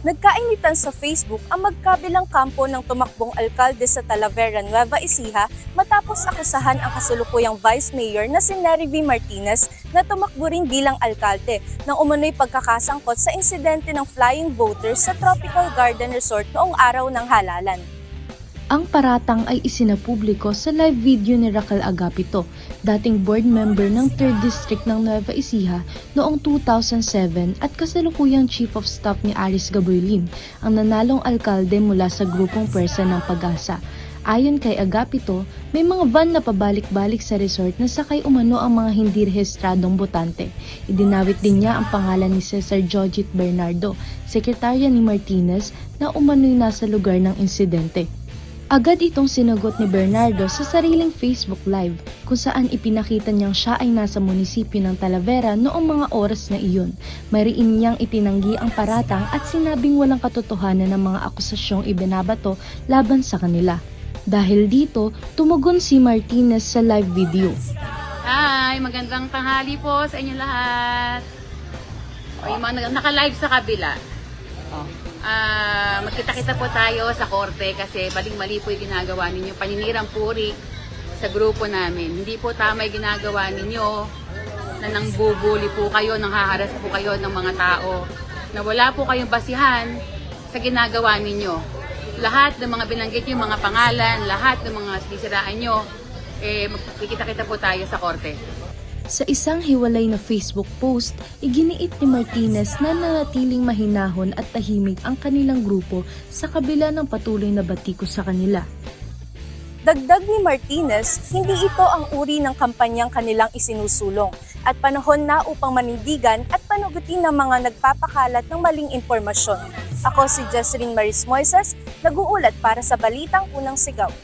Nagkainitan sa Facebook ang magkabilang kampo ng tumakbong alkalde sa Talavera, Nueva Ecija matapos akusahan ang kasulukuyang Vice Mayor na si Nery V. Martinez na tumakbo rin bilang alkalde nang umano'y pagkakasangkot sa insidente ng flying voters sa Tropical Garden Resort noong araw ng halalan. Ang paratang ay isinapubliko sa live video ni Raquel Agapito, dating board member ng 3rd District ng Nueva Ecija noong 2007 at kasalukuyang Chief of Staff ni Aris Gaboylin, ang nanalong alkalde mula sa grupong pwersa ng pag-asa. Ayon kay Agapito, may mga van na pabalik-balik sa resort na sakay umano ang mga hindi rehistradong botante. Idinawit din niya ang pangalan ni Cesar Jojit Bernardo, sekretarya ni Martinez na umano'y nasa lugar ng insidente. Agad itong sinagot ni Bernardo sa sariling Facebook Live kung saan ipinakita niyang siya ay nasa munisipyo ng Talavera noong mga oras na iyon. Mariin niyang itinanggi ang paratang at sinabing walang katotohanan ng mga akusasyong ibinabato laban sa kanila. Dahil dito, tumugon si Martinez sa live video. Hi! Magandang tanghali po sa inyo lahat. O, yung mga naka-live sa kabila. O, ah, magkita-kita po tayo sa korte kasi baling-mali po yung ginagawa ninyo. Paninirang puri sa grupo namin. Hindi po tama yung ginagawa ninyo na nang bubuli po kayo, nang haharas po kayo ng mga tao na wala po kayong basihan sa ginagawa ninyo. Lahat ng mga binanggit nyo, mga pangalan, lahat ng mga sinisiraan nyo, eh, magkikita-kita po tayo sa korte. Sa isang hiwalay na Facebook post, iginiit ni Martinez na nanatiling mahinahon at tahimik ang kanilang grupo sa kabila ng patuloy na batiko sa kanila. Dagdag ni Martinez, hindi ito ang uri ng kampanyang kanilang isinusulong at panahon na upang manindigan at panugutin ng mga nagpapakalat ng maling impormasyon. Ako si Jesseline Maris Moises, nag-uulat para sa Balitang Unang Sigaw.